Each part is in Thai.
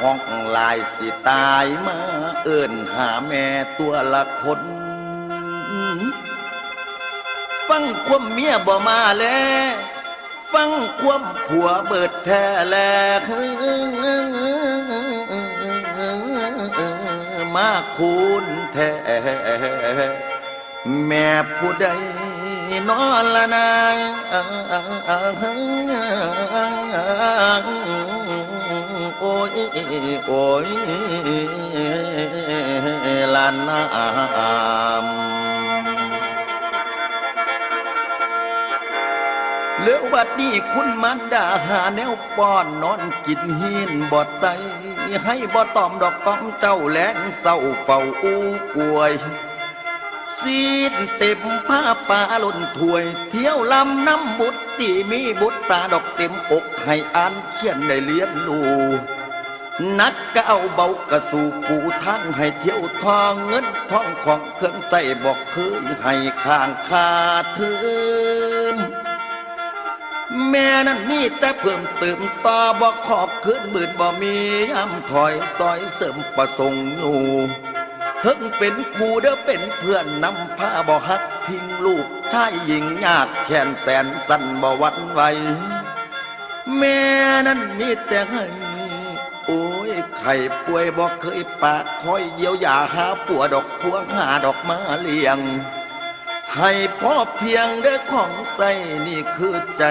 ห้องลายสิตายมาเอิ้นหาแม่ตัวละคน ฟังความเมียบ่มาแล ฟังความผัวเบิดแท้แลมาคูณแท้แม่ผู้ใดนอนละนาง โอ้ยโอ้ยลานนามเหลือวัดนี้คุณมันดาหาแนวป้อนนอนกินหินบ่ไตให้บ่ตอมดอกก้อมเจ้าแหลงเศร้าเฝ้าอู้กวย ซีดเต็มผ้าป่าล่นถวย เที่ยวลำน้ำบุตรที่มีบุตรตาดอกเต็มอกให้อ่านเขียนได้เลียนลูนักก็เอาเบากระสู่ปูทางให้เที่ยวทองเงินทองของเครื่องใส่บอกเคยให้ข้างคาเทิมแม่นั้นมีแต่เพิ่มเติมต่อบอกขอบขึ้นหมื่นบ่มีย้ำถอยซอยเสริมประสงค์อยู่ เพิ่งเป็นครูเด้อเป็นเพื่อนนำพาบ่ฮักพิงลูกชายหญิงยากแขนแสนสั่นบ่วันไหวแม่นั้นมีแต่ให้โอ้ยไข่ป่วยบ่เคยปากคอยเยียวยาหาปัวดอกพวงหาดอกมาเลี้ยง ให้พ่อเพียงเด้อของใส่นี่คือใจ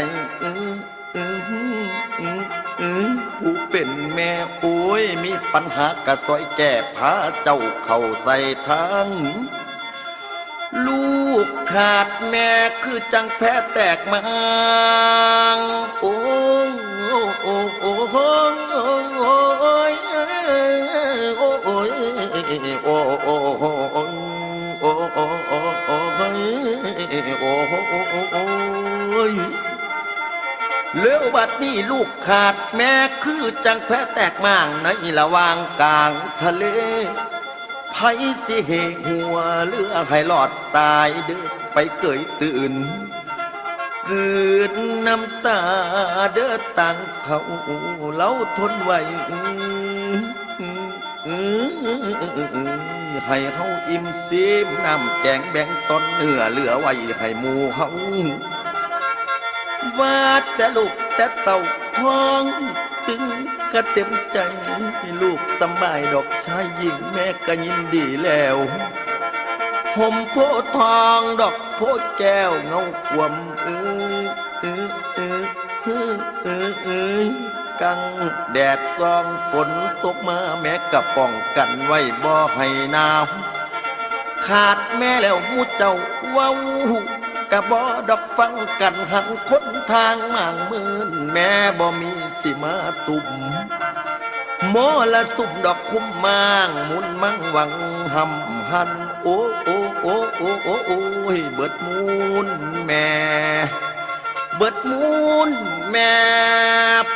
อื้อ อื้ออื้ออื้อผู้เป็นแม่โอ้ย มีปัญหากระซอยแก้พาเจ้าเข้าใส่ทางลูกขาดแม่คือจังแพ้แตกมางโอ้โอ้โอ้โอ้โอ้ยโอ้โอ้ยโอ้โอ้โอ้โอ้โอ้โอ้โอ้โอ้โอ้ย เลือบัดนี้ลูกขาดแม่คือจังแพ้แตกมางในระหว่างกลางทะเลไผสิเหหัวเรือให้หลอดตายเด้อไปเกยตื่นเกืดน้ำตาเด้อตังเขาเล่าทนไหวให้เฮาอิ่มซีมน้ำแกงแบ่งตอนเนื้อเหลือไว้ให้หมูเฮา วาแต่ลูกแต่เต่าท้องตึงก็เต็มใจให้ลูกสบายดอกชายหญิงแม่ก็ยินดีแล้วผมโพธทองดอกโพธแก้วเงาขวมเอ้ยเอ้ยเอ้ยเอ้ยเอ้ยเอ้ยกังแดดซองฝนตกมาแม่ก็ป้องกันไว้บ่ให้หนาวขาดแม่แล้วมูเจ้าว้า กะบ่ดอกฟังกันหันคนทางหมางมืนแม่บ่มีสิมาตุ่มโมละสุ่มดอกคุ้มมางมุนมั่งหวังหำหัน โอ้โอ้โอ้โอ้โอ้โอ้ยเบิดมูนแม่ เบิดมูนแม่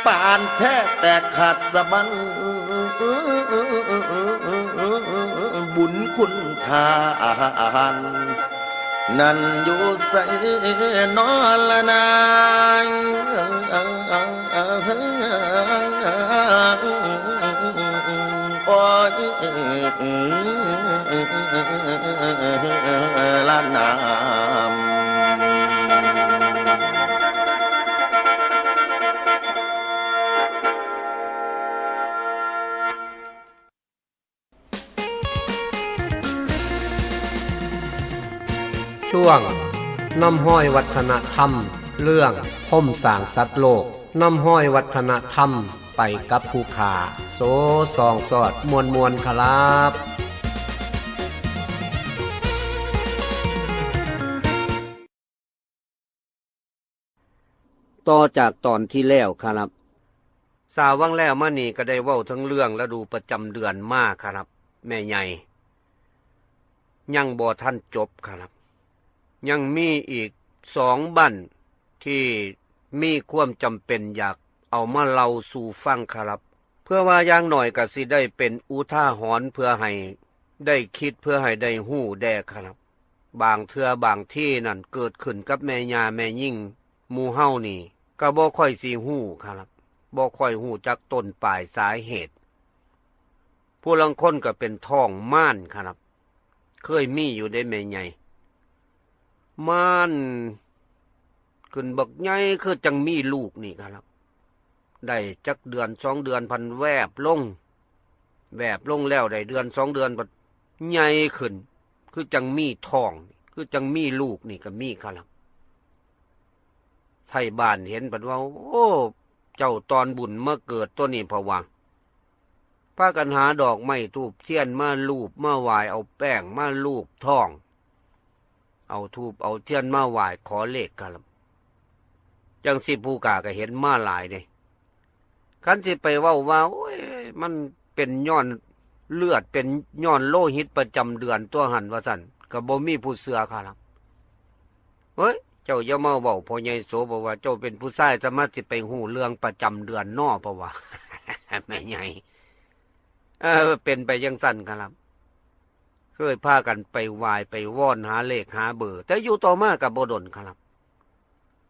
ป่านแพ้แตกขาดสะบันบุญคุณทาน nần vũ say nó là nàng. Ôi là nam ช่วงน้ำห้อยวัฒนธรรม เรื่องคมสางสัตว์โลกน้ำห้อยวัฒนธรรมไปกับภูขาโซสองสอดมวลมวลครับต่อจากตอนที่แล้วครับ สาววังแล้วมานี่ก็ได้เว้าทั้งเรื่องและดูประจำเดือนมากครับ แม่ใหญ่ ยังบ่ท่านจบครับ ยังมีอีกสองบันที่มีความจำเป็นอยากเอามาเล่าสู่ฟังครับ เพื่อว่าอย่างหน่อยก็สิได้เป็นอุท่าหรณ์เพื่อให้ได้คิดเพื่อให้ได้หู้แดครับ บางเทือบางที่นั่นเกิดขึ้นกับแม่ยาแม่ยิ่งมูเฮานี่ก็บ่ค่อยสิหู้ครับบ่ค่อยหู้จักต้นปลายสาเหตุ ผู้ลังคนก็เป็นท้องม่านครับ เคยมีอยู่ได้แม่ใหญ่ ม่านขึ้นบักใหญ่คือจังมีลูกนี่ครับ ได้จักเดือนสองเดือนพันแวบลง แวบลงแล้วได้เดือนสองเดือนบัดใหญ่ขึ้น คือจังมีทอง คือจังมีลูกนี่ก็มีครับไทยบ้านเห็นบัดว่า โอ้ เจ้าตอนบุญเมื่อเกิดตัวนี้พราะว่าพากันหาดอกไม้ทูบเทียนมาลูบมาไหวายเอาแป้งมาลูบทอง เอาทูบเอาเทียนมาไหวายขอเลขกันจังสิผู้กาก็เห็นมาหลายเลยคันสิไปว่าว่าโอ้ยมันเป็นย้อนเลือดเป็นย้อนโลหิตประจำเดือนตัวหันว่าสันก็บ่มีผู้เสือครับเฮ้ยเจ้าอย่ามาเว้าพ่อใหญ่โสบอกว่า เจ้าเป็นผู้ชายสามารถสิไปหูเรื่องประจำเดือนนอเพราะว่าแม่ใหญ่เออเป็นไปยังสั้นครับ เคยพากันไปวายไปว่อนหาเลขหาเบอร์ แต่อยู่ต่อมากับบดลครับ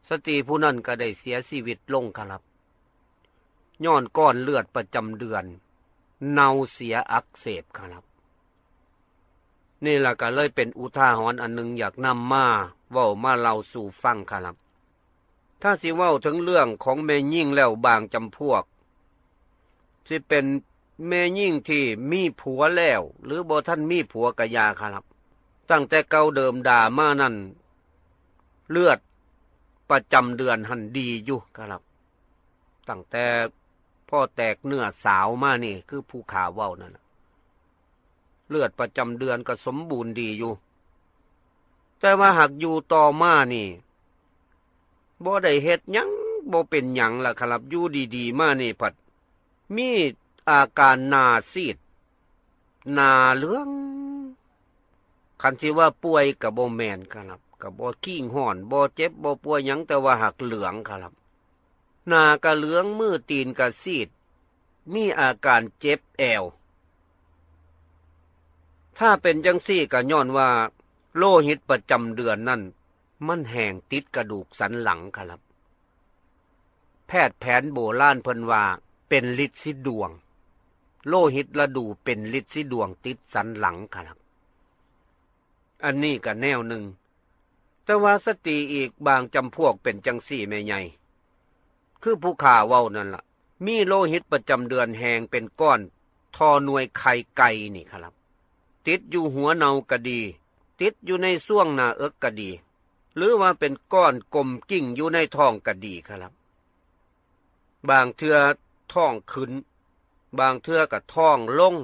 สตรีผู้นั้นก็ได้เสียชีวิตลงครับย้อนก้อนเลือดประจำเดือน เนาเสียอักเสบครับ นี่แหละก็เลยเป็นอุทาหรณ์อันหนึ่งอยากนำมาเว้ามาเล่าสู่ฟังครับ ถ้าสิเว้าถึงเรื่องของแม่ยิ่งแล้วบางจำพวกสิเป็น แม่ยิ่งที่มีผัวแล้ว หรือบ่ท่านมีผัวกะยาครับ ตั้งแต่เก่าเดิมด่ามานั่น เลือดประจำเดือนหันดีอยู่ครับ ตั้งแต่พ่อแตกเนื้อสาวมานี่ คือผู้ขาเว้านั่นเลือดประจำเดือนก็สมบูรณ์ดีอยู่ แต่ว่าหากอยู่ต่อมานี่บ่ได้เฮ็ดยังบ่เป็นหยังล่ะครับอยู่ดี ๆ มานี่ผัดมี อาการนาซีดนาเหลือง คันที่ว่าป่วยกับโบแมนครับกับโบขี้งห่อนโบเจ็บโบป่วยยังแต่ว่าหักเหลืองครับ นากะเหลืองมือตีนกะซีด มีอาการเจ็บแอว ถ้าเป็นจังซี่ก็ย้อนว่า โลหิตประจำเดือนนั่น มันแห้งติดกระดูกสันหลังครับ แพทย์แผนโบราณเพิ่นว่าเป็นฤทธิ์สิดวง โลหิตระดูเป็นฤทธิ์สิดวงติดสันหลังครับ อันนี้ก็แนวหนึ่ง แต่ว่าสติอีกบางจำพวกเป็นจังสี่แม่ใหญ่ คือผู้ข่าเว้านั่นละ่ะ มีโลหิตประจำเดือนแหงเป็นก้อนทอหน่วยไข่ไก่นี่ครับ ติดอยู่หัวเนากระดี ติดอยู่ในส่วงหน้าเอิกกระดี หรือว่าเป็นก้อนกลมกิ่งอยู่ในท้องกระดีครับ บางเทือท้องขึ้น บางเทือกับท้องลง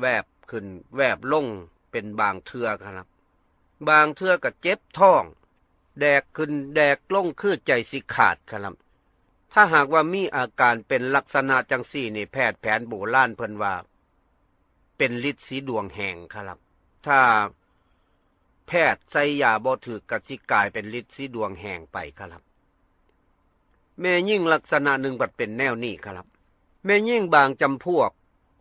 แวบขึ้นแวบลงเป็นบางเทือครับ บางเทือกับเจ็บท้อง แดกขึ้นแดกลงคือใจสิขาดครับ ถ้าหากว่ามีอาการเป็นลักษณะจังสี่นี่แพทย์แผนโบราณเพิ่นว่า เป็นฤทธิ์สีดวงแห่งครับ ถ้าแพทย์ใส่ยาบ่ถือกับสิกายเป็นฤทธิ์สีดวงแห่งไปครับ แม่ยิ่งลักษณะหนึ่งบัดเป็นแนวนี้ครับ แม่ยิ่งบางจำพวก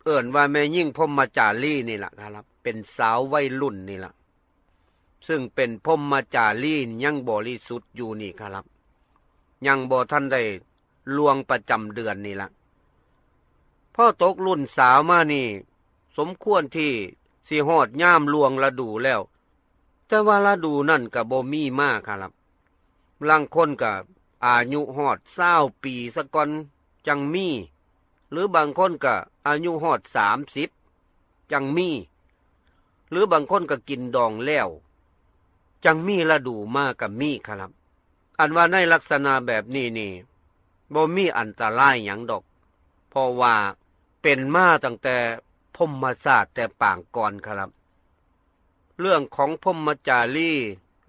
เอิ่นว่าแม่ยิ่งพรหมจารีนี่แหละครับ เป็นสาววัยรุ่นนี่แหละซึ่งเป็นพรหมจารียังบริสุทธิ์อยู่นี่ครับ ยังบ่ท่านได้ลวงประจำเดือนนี่ละพ่อตกรุ่นสาวมานี่ สมควรที่สิหอดย่ามลวงระดูแล้ว แต่ว่าระดูนั่นกับบ่มีมากครับลังคนกับอายุหอดเศร้าปีสะก่อนจังมี หรือบางคนก็อายุหอดสามสิบจังมี หรือบางคนก็กินดองแล้ว จังมีระดูมากกับมีครับ อันว่าในลักษณะแบบนี้นี่บ่มีอันตรายอย่างดอก เพราะว่าเป็นมาตั้งแต่พมมาศาสตร์แต่ป่างก่อนครับ เรื่องของพมมาจารี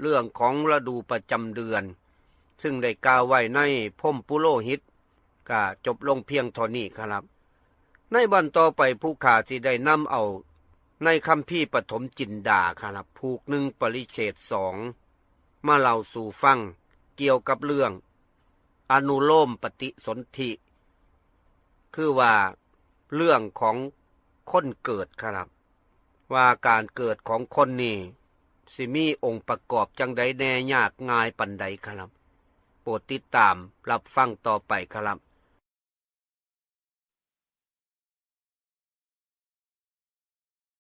เรื่องของฤดูประจำเดือน ซึ่งได้กล่าวไว้ในพมปุโรหิต ก็จบลงเพียงเท่านี้ครับ ในบันต่อไปผู้ขาที่ได้นำเอา ในคำพี่ปฐมจินดาครับผูกหนึ่งปริเฉดสองมาเล่าสู่ฟังเกี่ยวกับเรื่อง อนุโลมปฏิสนธิ คือว่าเรื่องของคนเกิดครับ ว่าการเกิดของคนนี่สิมีองค์ประกอบจังใดแน่ยากง่ายปันใดครับ โปรดติดตามรับฟังต่อไปครับ